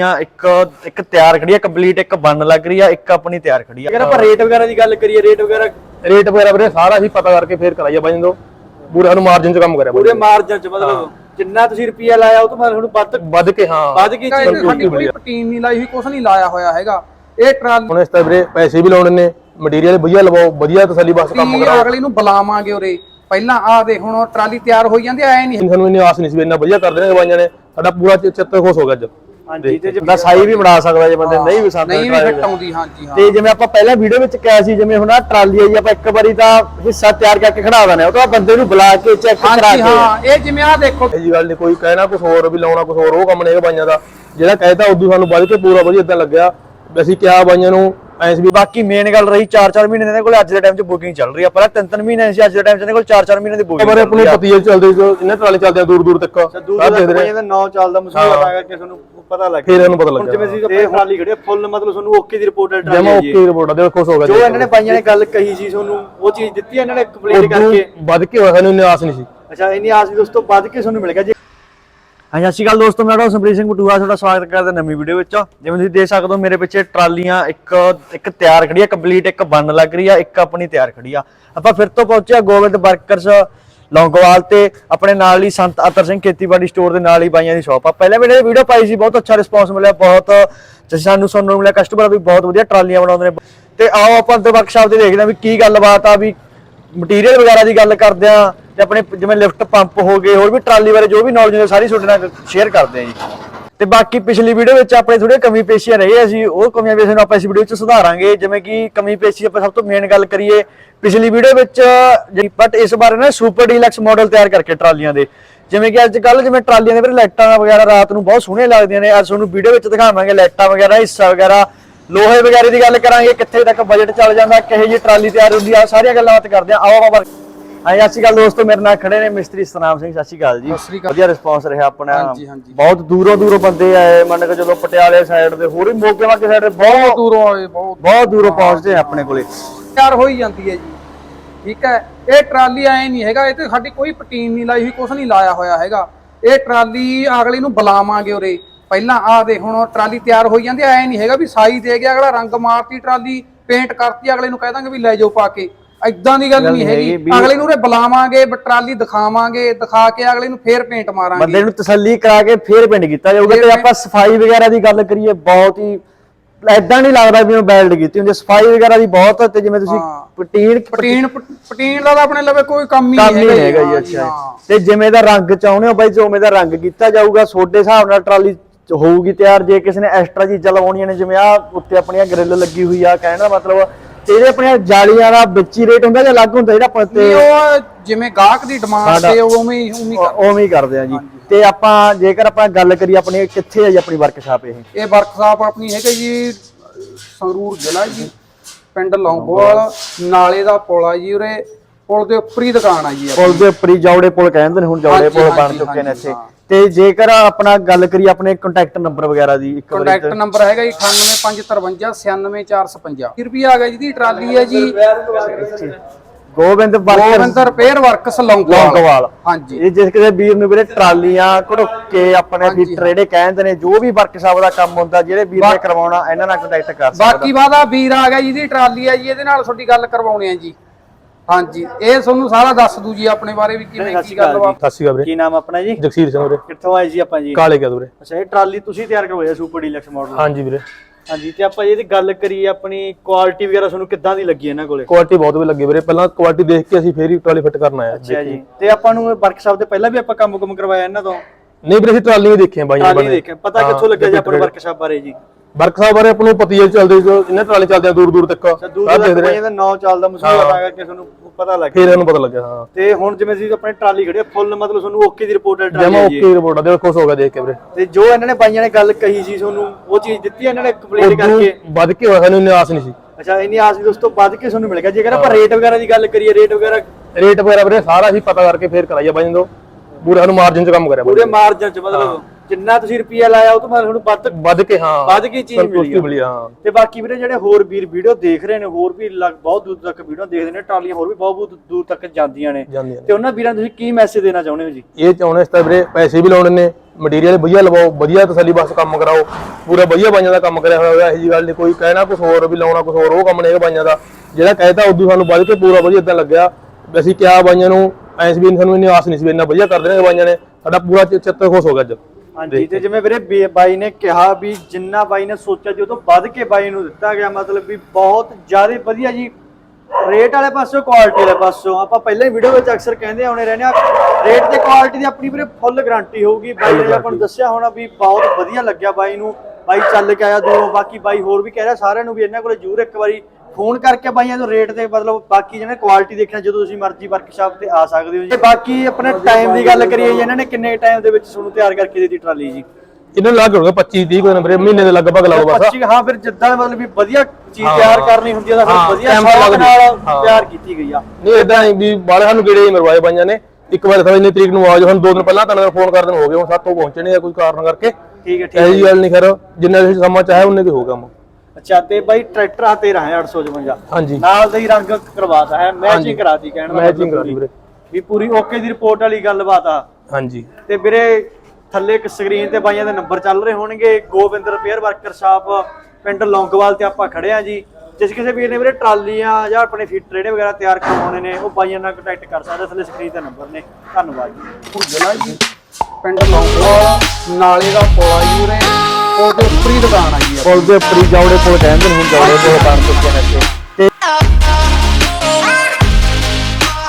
ਆ ਇੱਕ ਇੱਕ ਤਿਆਰ ਖੜੀ ਆ ਕੰਪਲੀਟ ਇੱਕ ਬਣ ਲੱਗ ਰਹੀ ਆ ਇੱਕ ਆਪਣੀ ਤਿਆਰ ਖੜੀ ਆ। ਅਗਰ ਆਪਾਂ ਰੇਟ ਵਗੈਰਾ ਦੀ ਗੱਲ ਕਰੀਏ ਰੇਟ ਵਗੈਰਾ ਰੇਟ ਵਗੈਰਾ ਵੀਰੇ ਸਾਰਾ ਅਸੀਂ ਪਤਾ ਕਰਕੇ ਫੇਰ ਕਰਾਈਆ ਬਾਈ ਜਦੋਂ। ਪੂਰੇ ਸਾਨੂੰ ਮਾਰਜਨ ਚ ਕੰਮ ਕਰਿਆ ਬਾਈ। ਪੂਰੇ ਮਾਰਜਨ ਚ ਮਤਲਬ ਜਿੰਨਾ ਤੁਸੀਂ ਰੁਪਿਆ ਲਾਇਆ ਉਹ ਤੋਂ ਮਤਲਬ ਹੁਣ ਵੱਧ ਵੱਧ ਕੇ ਹਾਂ। ਵੱਧ ਕੀ ਚੀਜ਼ ਸਾਡੀ ਕੋਈ ਪਟੀਨ ਨਹੀਂ ਲਾਈ ਹੋਈ ਕੁਛ ਨਹੀਂ ਲਾਇਆ ਹੋਇਆ ਹੈਗਾ। ਇਹ ਟਰਾਲੀ ਹੁਣ ਇਸ ਤਾਂ ਵੀਰੇ ਪੈਸੇ ਵੀ ਲਾਉਣੇ ਨੇ ਮਟੀਰੀਅਲ ਵਧੀਆ ਲਵਾਓ ਵਧੀਆ ਤਸੱਲੀ ਬਸ ਕੰਮ ਕਰਾਓ। ਅਗਲੀ ਨੂੰ ਬੁਲਾਵਾਂਗੇ ਉਰੇ। ਪਹਿਲਾਂ ਆ ਦੇਖ ਹੁਣ ਟਰਾਲੀ ਤਿਆਰ ਹੋਈ ਜਾਂਦੀ ਐ ਨਹੀਂ ਸਾਨੂੰ ਇੰਨੀ ਆਸ ਨਹੀਂ ਸੀ ਇੰਨਾ ਵਧੀਆ ਕਰਦੇ ਨੇ ਦਵਾਈਆਂ ਨੇ। ਸਾਡਾ ਪੂਰਾ ਚਿੱਤ ਖੁਸ਼ ਹੋ ਗਿਆ ਅੱਜ। ਹਾਂਜੀ ਤੇ ਜੇ ਬੰਦਾ ਸਾਈ ਵੀ ਬਣਾ ਸਕਦਾ ਜੇ ਬੰਦੇ ਨਹੀਂ ਵੀ ਸਾਨੂੰ ਨਹੀਂ ਵੀ ਫਿੱਟ ਆਉਂਦੀ ਹਾਂਜੀ ਹਾਂ। ਤੇ ਜਿਵੇਂ ਆਪਾਂ ਪਹਿਲਾਂ ਵੀਡੀਓ ਵਿੱਚ ਕਿਹਾ ਸੀ ਜਿਵੇਂ ਹੁਣ ਆਹ ਟਰਾਲੀ ਆਈ ਆਪਾਂ ਇੱਕ ਵਾਰੀ ਤਾਂ ਹਿੱਸਾ ਤਿਆਰ ਕਰਕੇ ਖੜਾ ਦਿੰਦੇ ਆ ਉਹ ਤੋਂ ਬੰਦੇ ਨੂੰ ਬੁਲਾ ਕੇ ਚੈੱਕ ਕਰਾ ਹਾਂਜੀ ਕੇ। ਹਾਂ ਇਹ ਜਿਵੇਂ ਆ ਦੇਖੋ। ਇਹ ਜੀ ਗੱਲ ਨਹੀਂ ਕੋਈ ਕਹਿਣਾ ਕੁਝ ਹੋਰ ਵੀ ਲਾਉਣਾ ਕੁਝ ਹੋਰ ਉਹ ਕੰਮ ਨਹੀਂ ਹੈਗਾ ਬਾਈਆਂ ਦਾ। ਜਿਹੜਾ ਕਹਿਤਾ ਉਦੋਂ ਸਾਨੂੰ ਵੱਧ ਕੇ ਪੂਰਾ ਵਧੀਆ ਇਦਾਂ ਲੱਗਿਆ। ਵੀ ਅਸੀਂ ਕਿਹਾ ਬਾਈਆਂ ਨੂੰ ਐਸ ਵੀ ਬਾਕੀ ਮੇਨ ਗੱਲ ਰਹੀ 4-4 ਮਹੀਨੇ ਦੇ ਕੋਲ ਅੱਜ ਦੇ ਟਾਈਮ 'ਚ ਬੁਕਿੰਗ ਚੱਲ ਰਹੀ ਆ। ਪਹਿਲਾਂ 3-3 ਮਹੀਨੇ ਸੀ ਅੱਜ ਦੇ ਟਾਈਮ 'ਚ ਇਹਨਾਂ ਕੋਲ 4-4 ਮਹੀਨੇ ਦੀ ਬੁਕਿੰਗ ਬਾਰੇ ਆਪਣੇ ਪਤੀਏ ਚੱਲਦੇ ਜੋ ਇਹਨਾਂ ਟਰਾਲੇ ਚੱਲਦੇ ਆ ਦੂਰ ਦੂਰ ਤੱਕ ਦੂਰ ਸਭ ਦਾ ਦੇਖਦੇ ਨੇ ਇਹਦਾ ਨਾਂ ਚੱਲਦਾ ਮਸ਼ਹੂਰ ਆ ਕਰਕੇ ਤੁਹਾਨੂੰ ਪਤਾ ਲੱਗ ਫਿਰ ਇਹਨੂੰ ਪਤਾ ਹੁਣ ਲੱਗਿਆ ਜਿਵੇਂ ਅਸੀਂ ਆਪਣੇ ਟਰਾਲੀ ਖੜੇ ਫੁੱਲ ਮਤਲਬ ਤੁਹਾਨੂੰ ਓਕੇ ਦੀ ਰਿਪੋਰਟ ਹੈ ਜਮਾ ਟਰਾਲੀ ਓਕੇ ਰਿਪੋਰਟ ਆ ਦੇ ਖੁਸ਼ ਹੋ ਗਿਆ ਜੋ ਇਹਨਾਂ ਨੇ ਬਾਈਆਂ ਨੇ ਗੱਲ ਕਹੀ ਸੀ ਤੁਹਾਨੂੰ ਉਹ ਚੀਜ਼ ਦਿੱਤੀ ਇਹਨਾਂ ਨੇ ਕੰਪਲੀਟ ਕਰਕੇ? ਵੱਧ ਕੇ ਹੋਇਆ ਸਾਨੂੰ ਇੰਨੀ ਆਸ ਨਹੀਂ ਸੀ। ਅੱਛਾ ਇੰਨੀ ਆਸ ਵੀ ਦੋਸਤੋ ਵੱਧ ਕੇ ਤੁਹਾਨੂੰ ਮਿਲ ਗਿਆ। ਜੀ ਹਾਂਜੀ, ਸਤਿ ਸ਼੍ਰੀ ਅਕਾਲ ਦੋਸਤੋ ਮੈਂ ਡਾਕਟਰ ਸੰਪ੍ਰੀਤ ਸਿੰਘ ਬਟੂਆ, ਤੁਹਾਡਾ ਸਵਾਗਤ ਕਰਦਾ ਨਵੀਂ ਵੀਡੀਓ ਵਿੱਚ। ਜਿਵੇਂ ਤੁਸੀਂ ਦੇਖ ਸਕਦੇ ਹੋ, ਮੇਰੇ ਪਿੱਛੇ ਟਰਾਲੀਆਂ ਇੱਕ ਇੱਕ ਤਿਆਰ ਖੜੀ ਆ, ਕੰਪਲੀਟ ਇੱਕ ਬੰਨ ਲੱਗ ਰਹੀ ਆ, ਇੱਕ ਆਪਣੀ ਤਿਆਰ ਖੜੀ ਆ। ਆਪਾਂ ਫਿਰ ਤੋਂ ਪਹੁੰਚਿਆ ਗੋਬਿੰਦ ਵਰਕਰਸ ਲੌਂਗੋਵਾਲ ਤੇ, ਆਪਣੇ ਨਾਲ ਹੀ ਸੰਤ ਅਤਰ ਸਿੰਘ ਖੇਤੀਬਾੜੀ ਸਟੋਰ ਦੇ ਨਾਲ ਹੀ ਬਾਈਆਂ ਦੀ ਸ਼ਾਪ ਆ। ਪਹਿਲੇ ਵੀ ਵੀਡੀਓ ਪਾਈ ਸੀ, ਬਹੁਤ ਅੱਛਾ ਰਿਸਪਾਂਸ ਮਿਲਿਆ, ਬਹੁਤ ਜਿਸ ਸਾਨੂੰ ਸੁਣਨ ਨੂੰ ਮਿਲਿਆ ਕਸਟਮਰ ਵੀ ਬਹੁਤ ਵਧੀਆ ਟਰਾਲੀਆਂ ਬਣਾਉਂਦੇ ਨੇ। ਤੇ ਆਓ ਆਪਾਂ ਅੰਦਰ ਵਰਕਸ਼ਾਪ ਤੇ ਦੇਖਦੇ ਹਾਂ ਵੀ ਕੀ ਗੱਲਬਾਤ ਆ, ਵੀ ਮਟੀਰੀਅਲ ਵਗੈਰਾ ਦੀ ਗੱਲ ਕਰਦੇ ਆ ਤੇ ਆਪਣੇ ਜਿਵੇਂ ਲਿਫਟ ਪੰਪ ਹੋ ਗਏ, ਹੋਰ ਵੀ ਟਰਾਲੀ ਬਾਰੇ ਜੋ ਵੀ ਨੌਲੇਜ ਹੈ ਸਾਰੀ ਤੁਹਾਡੇ ਨਾਲ ਸ਼ੇਅਰ ਕਰਦੇ ਆ ਜੀ। ਤੇ ਬਾਕੀ ਪਿਛਲੀ ਵੀਡੀਓ ਵਿੱਚ ਆਪਣੇ ਥੋੜੇ ਕਮੀ ਪੇਸ਼ੀਆਂ ਰਹੇ ਅਸੀਂ ਉਹ ਕਮੀਆਂ ਪੇਸ਼ੀਆਂ ਨੂੰ ਆਪਾਂ ਇਸ ਵੀਡੀਓ ਵਿੱਚ ਸੁਧਾਰਾਂਗੇ, ਜਿਵੇਂ ਕਿ ਕਮੀ ਪੇਸ਼ੀ ਆਪਾਂ ਸਭ ਤੋਂ ਮੇਨ ਗੱਲ ਕਰੀਏ। ਪਿਛਲੀ ਵੀਡੀਓ ਵਿੱਚ ਬਟ ਇਸ ਬਾਰੇ ਨਾ ਸੁਪਰ ਡੀਲਕਸ ਮਾਡਲ ਤਿਆਰ ਕਰਕੇ ਟਰਾਲੀਆਂ ਦੇ। ਜਿਵੇਂ ਕਿ ਅੱਜ ਕੱਲ ਜਿਵੇਂ ਟਰਾਲੀਆਂ ਦੇ ਵੀਰੇ ਲਾਈਟਾਂ ਵਗੈਰਾ ਰਾਤ ਨੂੰ ਬਹੁਤ ਸੋਹਣੀਆਂ ਲੱਗਦੀਆਂ ਨੇ। ਅੱਜ ਤੁਹਾਨੂੰ ਵੀਡੀਓ ਵਿੱਚ ਦਿਖਾਵਾਂਗੇ ਲਾਈਟਾਂ ਵਗੈਰਾ, ਹਿੱਸਾ ਵਗੈਰਾ, ਲੋਹੇ ਵਗੈਰੇ ਦੀ ਗੱਲ ਕਰਾਂਗੇ, ਕਿੱਥੇ ਤੱਕ ਬਜਟ ਚੱਲ ਜਾਂਦਾ, ਕਿਹੋ ਜਿਹੀ ਟਰਾਲੀ ਤਿਆਰ ਹੁੰਦੀ ਆ, ਸਾਰੀਆਂ ਗੱਲਾਂ ਬਾਤ ਕਰਦੇ ਆ। ਆਓ ਆਪਾਂ ਹਾਂਜੀ ਸਤਿ ਸ਼੍ਰੀ ਅਕਾਲ ਦੋਸਤੋ ਮੇਰੇ ਨਾਲ ਖੜੇ ਨੇ ਮਿਸਤਰੀ ਸਤਨਾਮ ਸਿੰਘ ਸਤਿ ਸ਼੍ਰੀ ਅਕਾਲ ਜੀ। ਸਤਿ ਸ਼੍ਰੀ ਅਕਾਲ। ਵਧੀਆ ਰਿਸਪਾਂਸ ਰਿਹਾ ਆਪਣਾ। ਹਾਂਜੀ, ਹਾਂਜੀ। ਬਹੁਤ ਦੂਰੋਂ ਦੂਰੋਂ ਬੰਦੇ ਆਏ ਮੰਨ ਕੇ ਚਲੋ ਪਟਿਆਲੇ ਸਾਈਡ ਦੇ ਹੋਰ ਵੀ ਮੋਗੇ ਵਾਕੇ ਸਾਈਡ ਦੇ ਬਹੁਤ ਬਹੁਤ ਦੂਰੋਂ ਆਏ ਬਹੁਤ ਬਹੁਤ ਦੂਰੋਂ ਪਹੁੰਚਦੇ ਆ ਆਪਣੇ ਕੋਲੇ। ਤਿਆਰ ਹੋਈ ਜਾਂਦੀ ਹੈ ਜੀ। ਠੀਕ ਹੈ ਇਹ ਟਰਾਲੀ ਐ ਨਹੀਂ ਹੈਗਾ ਇਹ ਤੇ ਸਾਡੀ ਕੋਈ ਪਟੀਨ ਨਹੀਂ ਲਾਈ ਹੋਈ ਕੁਛ ਨਹੀਂ ਲਾਇਆ ਹੋਇਆ ਹੈਗਾ। ਇਹ ਟਰਾਲੀ ਅਗਲੀ ਨੂੰ ਬੁਲਾਵਾਂਗੇ ਉਰੇ। ਪਹਿਲਾਂ ਆ ਦੇਖ ਹੁਣ ਉਹ ਟਰਾਲੀ ਤਿਆਰ ਹੋਈ ਜਾਂਦੀ ਐ ਨਹੀਂ ਹੈਗਾ ਵੀ ਸਾਈ ਦੇ ਗਿਆ ਅਗਲਾ ਰੰਗ ਮਾਰਤੀ ਟਰਾਲੀ ਪੇਂਟ ਕਰਤੀ ਅਗਲੇ ਨੂੰ ਕਹਿ ਦਾਂਗੇ ਵੀ ਲੈ ਜਾਓ ਪਾ ਕੇ। ਐਦਾਂ ਦੀ ਗੱਲ ਨਹੀਂ ਹੈਗੀ। ਅਗਲੇ ਨੂੰ ਉਰੇ ਬੁਲਾਵਾਂਗੇ ਬ- ਟਰਾਲੀ ਦਿਖਾਵਾਂਗੇ ਦਿਖਾ ਕੇ ਅਗਲੇ ਨੂੰ ਫੇਰ ਪੇਂਟ ਮਾਰਾਂਗੇ। ਬੰਦੇ ਨੂੰ ਤਸੱਲੀ ਕਰਾ ਕੇ ਫੇਰ ਪਿੰਡ ਕੀਤਾ ਜਾਊਗਾ ਤੇ ਆਪਾਂ ਸਫ਼ਾਈ ਵਗੈਰਾ ਦੀ ਗੱਲ ਕਰੀਏ ਬਹੁਤ ਹੀ ਐਦਾਂ ਨਹੀਂ ਲੱਗਦਾ ਵੀ ਉਹ ਬੈਲਡ ਕੀਤੀ ਹੁੰਦੀ ਸਫ਼ਾਈ ਵਗੈਰਾ ਦੀ ਬਹੁਤ ਤੇ ਜਿਵੇਂ ਤੁਸੀਂ। ਪਟੀਨ ਪਟੀਨ ਪਟੀਨ ਦਾ ਆਪਣੇ ਲਵੇ ਕੋਈ ਕੰਮ ਹੀ ਨਹੀਂ ਹੈਗਾ ਜੀ। ਅੱਛਾ। ਤੇ ਜਿਵੇਂ ਦਾ ਰੰਗ ਚਾਹੁੰਦੇ ਹੋ ਬਾਈ ਜੋ ਉਵੇਂ ਦਾ ਰੰਗ ਕੀਤਾ ਜਾਊਗਾ ਛੋਡੇ ਹਿਸਾਬ ਨਾਲ ਟਰਾਲੀ ਹੋਊਗੀ ਤਿਆਰ। ਜੇ ਕਿਸੇ ਨੇ ਐਕਸਟਰਾ ਚੀਜ਼ਾਂ ਲਵਾਉਣੀਆਂ ਨੇ ਜਿਵੇਂ ਆ ਉੱਤੇ ਆਪਣੀਆਂ ਗ੍ਰਿਲ ਲੱਗੀ ਹੋਈ ਆ ਕਹਿਣ ਦਾ ਮਤਲਬ ਇਹਦੇ ਆਪਣੀਆਂ ਜਾਲੀਆਂ ਦਾ ਵਿੱਚ ਰੇਟ ਹੁੰਦਾ ਜਾਂ ਅਲੱਗ ਹੁੰਦਾ ਜਿਹੜਾ ਆਪਾਂ ਤੇ ਉਹ ਜਿਵੇਂ ਗਾਹਕ ਦੀ ਡਿਮਾਂਡ ਸਾਡਾ- ਤੇ ਉਵੇਂ ਹੀ ਉਵੇਂ ਹੀ ਕਰ- ਉਵੇਂ ਹੀ ਕਰਦੇ ਆ ਜੀ। ਤੇ ਆਪਾਂ ਜੇਕਰ ਆਪਾਂ ਗੱਲ ਕਰੀਏ ਆਪਣੀ ਕਿੱਥੇ ਹੈ ਜੀ ਆਪਣੀ ਵਰਕਸ਼ਾਪ ਇਹ? ਇਹ ਵਰਕਸ਼ਾਪ ਆਪਣੀ ਹੈਗਾ ਜੀ ਸੰਗਰੂਰ ਜ਼ਿਲ੍ਹਾ ਜੀ ਪਿੰਡ ਲੌਂਗੋਵਾਲ ਨਾਲੇ ਦਾ ਪੁਲ ਆ ਜੀ ਉਰੇ। ਪੁਲ ਦੇ ਉੱਪਰ ਹੀ ਦੁਕਾਨ ਆ ਜੀ ਆਪਣੀ। ਪੁਲ ਦੇ ਉੱਪਰ ਹੀ ਜੌੜੇ ਪੁਲ ਕਹਿੰਦੇ ਨੇ ਹੁਣ ਜੌੜੇ ਹਾਂਜੀ, ਪੁਲ ਬਣ ਹਾਂਜੀ, ਚੁੱਕੇ ਨੇ ਇੱਥੇ। ਹਾਂ। ਤੇ ਜੇਕਰ ਆਪਣਾ ਗੱਲ ਕਰੀਏ ਆਪਣੇ ਕੰਟੈਕਟ ਨੰਬਰ ਵਗੈਰਾ ਦੀ ਇੱਕ ਵਾਰੀ ਕੰਟੈਕਟ ਨੰਬਰ ਹੈਗਾ ਜੀ 9853 96450 ਰੁਪਿਆ ਆ ਗਿਆ ਜੀ ਦੀ ਟਰਾਲੀ ਹੈ ਜੀ। Gobind worker Gobind repair works Longowal. ਹਾਂਜੀ। ਇਹ ਜਿਸ ਕਿਸੇ ਵੀਰ ਨੂੰ ਵੀਰੇ ਟਰਾਲੀਆਂ ਘੜੁੱਕੇ ਆਪਣੇ ਫੀਟਰ ਜਿਹੜੇ ਕਹਿੰਦੇ ਨੇ ਜੋ ਵੀ ਵਰਕਸ਼ਾਪ ਦਾ ਕੰਮ ਹੁੰਦਾ ਜਿਹੜੇ ਵੀਰ ਨੇ ਕਰਵਾਉਣਾ ਇਹਨਾਂ ਨਾਲ ਕੰਟੈਕਟ ਕਰ ਸਕਦਾ। ਬਾਕੀ ਵਾਦਾ ਵੀਰ ਆ ਗਿਆ ਜੀ ਦੀ ਟਰਾਲੀ ਹੈ ਜੀ ਇਹਦੇ ਨਾਲ ਤੁਹਾਡੀ ਗੱਲ ਕਰਵਾਉਣੀ ਹੈ ਜੀ। ਹਾਂਜੀ ਇਹ ਤੁਹਾਨੂੰ ਸਾਰਾ ਦੱਸ ਦੂ ਜੀ ਆਪਣੇ ਬਾਰੇ ਵੀ ਕਿਵੇਂ ਕੀ ਗੱਲ ਵਾ ਸਤਿ ਸ਼੍ਰੀ ਅਕਾਲ ਵੀਰੇ। ਕੀ ਨਾਮ ਆਪਣਾ ਜੀ? ਜਗਸੀਰ ਸਿੰਘ ਵੀਰੇ। ਕਿੱਥੋਂ ਆਏ ਜੀ ਆਪਾਂ ਜੀ? ਕਾਲੇ ਕਿਆ ਵੀਰੇ? ਅੱਛਾ ਇਹ ਟਰਾਲੀ ਤੁਸੀਂ ਤਿਆਰ ਕਰਵਾਇਆ ਸੁਪਰ ਡੀਲਕਸ ਮਾਡਲ ਹਾਂਜੀ ਵੀਰੇ। ਹਾਂਜੀ ਤੇ ਆਪਾਂ ਇਹਦੀ ਗੱਲ ਕਰੀਏ ਆਪਣੀ ਕੁਆਲਿਟੀ ਵਗੈਰਾ ਤੁਹਾਨੂੰ ਕਿੱਦਾਂ ਦੀ ਲੱਗੀ ਇਹਨਾਂ ਕੋਲੇ? ਕੁਆਲਿਟੀ ਬਹੁਤ ਵਧੀਆ ਲੱਗੀ ਵੀਰੇ। ਪਹਿਲਾਂ ਕੁਆਲਿਟੀ ਦੇਖ ਕੇ ਅਸੀਂ ਫੇਰ ਹੀ ਟਰਾਲੀ ਫਿੱਟ ਕਰਨ ਆਏ। ਅੱਛਾ ਜੀ ਤੇ ਆਪਾਂ ਨੂੰ ਵਰਕਸ਼ਾਪ ਦੇ ਪਹਿਲਾਂ ਵੀ ਆਪਾਂ ਕੰਮ ਕੁਮ ਕਰਵਾਇਆ ਇਹਨਾਂ ਤੋਂ? ਨਹੀਂ ਵੀਰੇ ਅਸੀਂ ਟਰਾਲੀਆਂ ਦੇਖੀਆਂ ਬਾਈਆਂ ਟਰਾਲੀ ਦੇਖਿਆ। ਪਤਾ ਕਿੱਥੋਂ ਲੱਗਿਆ ਜੀ ਆਪਾਂ ਨੂੰ ਵਰਕਸ਼ਾਪ ਬਾਰੇ ਜੀ? ਵਰਕਸ਼ਾਪ ਬਾਰੇ ਆਪਾਂ ਨੂੰ ਪਤੀਏ ਚੱਲਦੇ ਜੋ ਇਹਨਾਂ ਟਰਾਲੇ ਚੱਲਦੇ ਆ ਦੂਰ ਦੂਰ ਤੱਕ। ਦੂਰ ਨੇ ਇਹਦਾ ਨਾਂ ਚੱਲਦਾ ਮਸ਼ਹੂਰ ਆ ਕਰਕੇ ਤੁਹਾਨੂੰ ਪਤਾ ਲੱਗ ਫੇਰ ਇਹਨੂੰ ਪਤਾ ਲੱਗਿਆ ਹਾਂ। ਤੇ ਹੁਣ ਜਿਵੇਂ ਅਸੀਂ ਆਪਣੀ ਟਰਾਲੀ ਖੜੀ ਫੁੱਲ ਮਤਲਬ ਤੁਹਾਨੂੰ ਓਕੇ ਦੀ ਰਿਪੋਰਟ ਹੈ ਟਰਾਲੀ ਜੀ ਓਕੇ ਰਿਪੋਰਟ ਆ ਦੇ ਖੁਸ਼ ਹੋ ਗਿਆ ਦੇਖ ਕੇ ਵੀਰੇ। ਤੇ ਜੋ ਇਹਨਾਂ ਨੇ ਬਾਈਆਂ ਨੇ ਗੱਲ ਕਹੀ ਸੀ ਤੁਹਾਨੂੰ ਉਹ ਚੀਜ਼ ਦਿੱਤੀ ਇਹਨਾਂ ਨੇ ਕੰਪਲੀਟ ਕਰਕੇ? ਵੱਧ ਕੇ ਹੋਇਆ ਸਾਨੂੰ ਆਸ ਨਹੀਂ ਸੀ। ਅੱਛਾ ਇੰਨੀ ਆਸ ਵੀ ਦੋਸਤੋ ਵੱਧ ਕੇ ਤੁਹਾਨੂੰ ਮਿਲ ਗਿਆ। ਜੇਕਰ ਆਪਾਂ ਰੇਟ ਵਗੈਰਾ ਦੀ ਗੱਲ ਕਰੀਏ ਰੇਟ ਵਗੈਰਾ ਰੇਟ ਵਗੈਰਾ ਵੀਰੇ ਸਾਰਾ ਅਸੀਂ ਪਤਾ ਕਰਕੇ ਫੇਰ ਕਰਾਈਆ ਬਾਈ ਜਦੋਂ ਪੂਰੇ ਸਾਨੂੰ ਮਾਰਜਨ ਚ ਕੰਮ ਕਰਿਆ ਬਾਈ ਪੂਰੇ ਮਾਰਜਨ ਚ ਮਤਲਬ ਜਿੰਨਾ ਤੁਸੀਂ ਰੁਪਿਆ ਲਾਇਆ ਉਹ ਤੋਂ ਬਾਅਦ ਵੱਧ ਵੱਧ ਕੇ ਹਾਂ। ਵੱਧ ਕੇ ਚੀਜ਼ ਮਿਲੀ ਸੰਤੁਸ਼ਟੀ ਆ। ਮਿਲੀ ਹਾਂ। ਤੇ ਬਾਕੀ ਵੀਰੇ ਜਿਹੜੇ ਹੋਰ ਵੀਰ ਵੀਡੀਓ ਦੇਖ ਰਹੇ ਨੇ ਹੋਰ ਵੀ ਲਗ- ਬਹੁਤ ਦੂਰ ਤੱਕ ਵੀਡੀਓ ਦੇਖਦੇ ਨੇ ਟਰਾਲੀਆਂ ਹੋਰ ਵੀ ਬਹੁਤ ਬਹੁਤ ਦੂਰ ਤੱਕ ਜਾਂਦੀਆਂ ਨੇ। ਜਾਂਦੀਆਂ ਨੇ। ਤੇ ਉਹਨਾਂ ਵੀਰਾਂ ਨੂੰ ਤੁਸੀਂ ਕੀ ਮੈਸੇਜ ਦੇਣਾ ਚਾਹੁੰਦੇ ਹੋ ਜੀ? ਇਹ ਚਾਹੁੰਦੇ ਇਸ ਤਾਂ ਵੀਰੇ ਪੈਸੇ ਵੀ ਲਾਉਣੇ ਨੇ ਮਟੀਰੀਅਲ ਵਧੀਆ ਲਵਾਓ ਵਧੀਆ ਤਸੱਲੀ ਬਸ ਕੰਮ ਕਰਾਓ ਪੂਰਾ ਵਧੀਆ ਬਾਈਆਂ ਦਾ ਕੰਮ ਕਰਿਆ ਹੋਇਆ ਹੋਇਆ ਇਹੋ ਜੀ ਗੱਲ ਨਹੀਂ ਕੋਈ ਕਹਿਣਾ ਕੁਝ ਹੋਰ ਵੀ ਲਾਉਣਾ ਕੁਝ ਹੋਰ ਉਹ ਕੰਮ ਨਹੀਂ ਹੈਗਾ ਬਾਈਆਂ ਦਾ। ਜਿਹੜਾ ਕਹਿਤਾ ਉਦੋਂ ਸਾਨੂੰ ਵੱਧ ਕੇ ਪੂਰਾ ਵਧੀਆ ਇਦਾਂ ਲੱਗਿਆ ਵੀ ਅਸੀਂ ਕਿਹਾ ਬਾਈਆਂ ਨੂੰ ਐਸ ਵੀ ਸਾਨੂੰ ਇੰਨੀ ਆਸ ਨਹੀਂ ਸੀ ਇੰਨਾ ਵਧੀਆ ਕਰ ਦੇਣਗੇ ਬਾਈਆਂ ਨੇ ਸਾਡਾ ਪੂਰਾ ਚਿ- ਚਿੱਤ ਖੁਸ਼ ਹੋ ਗਿਆ ਅੱਜ। ਹਾਂਜੀ ਤੇ ਜਿਵੇਂ ਵੀਰੇ ਬਾਈ ਨੇ ਕਿਹਾ ਵੀ ਜਿੰਨਾ ਬਾਈ ਨੇ ਸੋਚਿਆ ਜੀ ਉਹ ਤੋਂ ਵੱਧ ਕੇ ਬਾਈ ਨੂੰ ਦਿੱਤਾ ਗਿਆ ਮਤਲਬ ਵੀ ਬਹੁਤ ਜ਼ਿਆਦਾ ਵਧੀਆ ਜੀ। ਰੇਟ ਵਾਲੇ ਪਾਸੋਂ ਕੁਆਲਿਟੀ ਵਾਲੇ ਪਾਸੋਂ। ਆਪਾਂ ਪਹਿਲਾਂ ਹੀ ਵੀਡੀਓ ਵਿੱਚ ਅਕਸਰ ਕਹਿੰਦੇ ਆਉਣੇ ਰਹਿੰਦੇ ਆ ਰੇਟ ਤੇ ਕੁਆਲਿਟੀ ਦੀ ਆਪਣੀ ਵੀਰੇ ਫੁੱਲ ਗਾਰੰਟੀ ਹੋਊਗੀ। ਬਾਈ ਨੇ ਆਪਾਂ ਨੂੰ ਦੱਸਿਆ ਹੋਣਾ ਵੀ ਬਹੁਤ ਵਧੀਆ ਲੱਗਿਆ ਬਾਈ ਨੂੰ। ਬਾਈ ਚੱਲ ਕੇ ਆਇਆ ਦੂਰੋਂ ਬਾਕੀ ਬਾਈ ਹੋਰ ਵੀ ਕਹਿ ਰਿਹਾ ਸਾਰਿਆਂ ਨੂੰ ਵੀ ਇਹਨਾਂ ਕੋਲੇ ਜ਼ਰੂਰ ਇੱਕ ਵਾਰੀ ਫੋਨ ਕਰਕੇ ਬਾਈਆਂ ਤੋਂ ਰੇਟ ਤੇ ਮਤਲਬ ਬਾਕੀ ਜਿਹਨੇ ਕੁਆਲਿਟੀ ਦੇਖਣਾ ਜਦੋਂ ਤੁਸੀਂ ਮਰਜ਼ੀ ਵਰਕਸ਼ਾਪ ਤੇ ਆ ਸਕਦੇ ਹੋ ਜੀ। ਤੇ ਬਾਕੀ ਆਪਣੇ ਟਾਈਮ ਦੀ ਗੱਲ ਕਰੀਏ ਜੀ, ਇਹਨਾਂ ਨੇ ਕਿੰਨੇ ਟਾਈਮ ਦੇ ਵਿੱਚ ਤੁਹਾਨੂੰ ਤਿਆਰ ਕਰਕੇ ਦਿੱਤੀ ਟਰਾਲੀ ਜੀ? ਇਹਨਾਂ ਲੱਗ ਹੋਗਾ 25 30 ਦਿਨ ਵੀਰੇ ਮਹੀਨੇ ਦੇ ਲਗਭਗ ਲਾਓ ਬਸ। 25 ਹਾਂ ਫਿਰ ਜਿੱਦਾਂ ਮਤਲਬ ਵੀ ਵਧੀਆ ਚੀਜ਼ ਹਾਂ, ਤਿਆਰ ਹਾਂ। ਕਰਨੀ ਹੁੰਦੀ ਹੈ ਤਾਂ ਹਾਂ, ਫਿਰ ਵਧੀਆ ਸ਼ੌਕ ਲੱਗਦੀ। ਨਾਲ ਹਾਂ। ਤਿਆਰ ਕੀਤੀ ਗਈ ਆ। ਨਹੀਂ ਇਦਾਂ ਵੀ ਬਾਲੇ ਸਾਨੂੰ ਕਿਹੜੇ ਹੀ ਮਰਵਾਏ ਬਾਈਆਂ ਨੇ। ਇੱਕ ਵਾਰ ਤਾਂ ਇੰਨੀ ਤਰੀਕ ਨੂੰ ਆ ਜਾਓ ਹੁਣ ਦੋ ਦਿਨ ਪਹਿਲਾਂ ਤੁਹਾਨੂੰ ਫੋਨ ਕਰ ਦੇਣ ਹੋ ਗਏ ਹੁਣ ਸਾਤੋਂ ਪਹੁੰਚਣੇ ਆ ਕੋਈ ਕਾਰਨ ਕਰਕੇ। ਠੀਕ ਹੈ ਠੀਕ ਇਹੋ ਜੀ। ਗੱਲ ਨਹੀਂ ਖਰ ਜਿੰਨਾ ਤੁਸੀਂ ਸਮਾਂ ਚਾਹੇ ਉਹਨੇ ਕੀ ਹੋ ਕੰਮ ਅੱਛਾ ਤੇ ਬਾਈ ਟਰੈਕਟਰ ਆ 13855 ਹਾਂਜੀ। ਨਾਲ ਦਾ ਹੀ ਰੰਗ ਕਰਵਾਤਾ ਹੈ। ਮੈਚਿੰਗ ਕਰਾਤੀ ਕਹਿਣ ਦਾ ਮੈਚਿੰਗ ਮਤਲਬ ਕਰਾਤੀ ਵੀਰੇ। ਵੀ ਪੂਰੀ ਓਕੇ ਦੀ ਰਿਪੋਰਟ ਵਾਲੀ ਗੱਲਬਾਤ ਆ। ਹਾਂਜੀ। ਤੇ ਵੀਰੇ ਥੱਲੇ ਇੱਕ ਸਕਰੀਨ ਤੇ ਬਾਈਆਂ ਦੇ ਨੰਬਰ ਚੱਲ ਰਹੇ ਹੋਣਗੇ। ਗੋਬਿੰਦ ਰਿਪੇਅਰ ਵਰਕਰ ਸ਼ਾਪ ਪਿੰਡ ਲੌਂਗੋਵਾਲ ਤੇ ਆਪਾਂ ਖੜੇ ਆ ਜੀ। ਜਿਸ ਕਿਸੇ ਵੀਰ ਨੇ ਵੀਰੇ ਟਰਾਲੀਆਂ ਜਾਂ ਆਪਣੇ ਫੀਟ ਰੇੜੇ ਵਗੈਰਾ ਤਿਆਰ ਕਰਵਾਉਣੇ ਨੇ ਉਹ ਬਾਈਆਂ ਨਾਲ ਕੰਟੈਕਟ ਕਰ ਸਕਦੇ ਥੱਲੇ ਸਕਰੀਨ ਤੇ ਨੰਬਰ ਨੇ। ਧੰਨਵਾਦ ਜੀ ਪਿੰਡ ਲੌਂਗੋਵਾਲ ਨਾਲੇ ਦਾ ਪੋਲਾ ਜੀ ਉਰੇ। ਉਹਦੇ ਉੱਪਰੀ ਦੁਕਾਨ ਆ। ਜੀ ਪੁਲ ਦੇ ਉੱਪਰ ਹੀ ਜੌੜੇ ਪੁਲ ਕਹਿੰਦੇ ਨੇ ਹੁਣ ਜੌੜੇ ਪੁਲ ਬਣ ਚੁੱਕੇ ਨੇ। ਇੱਥੇ ਤੇ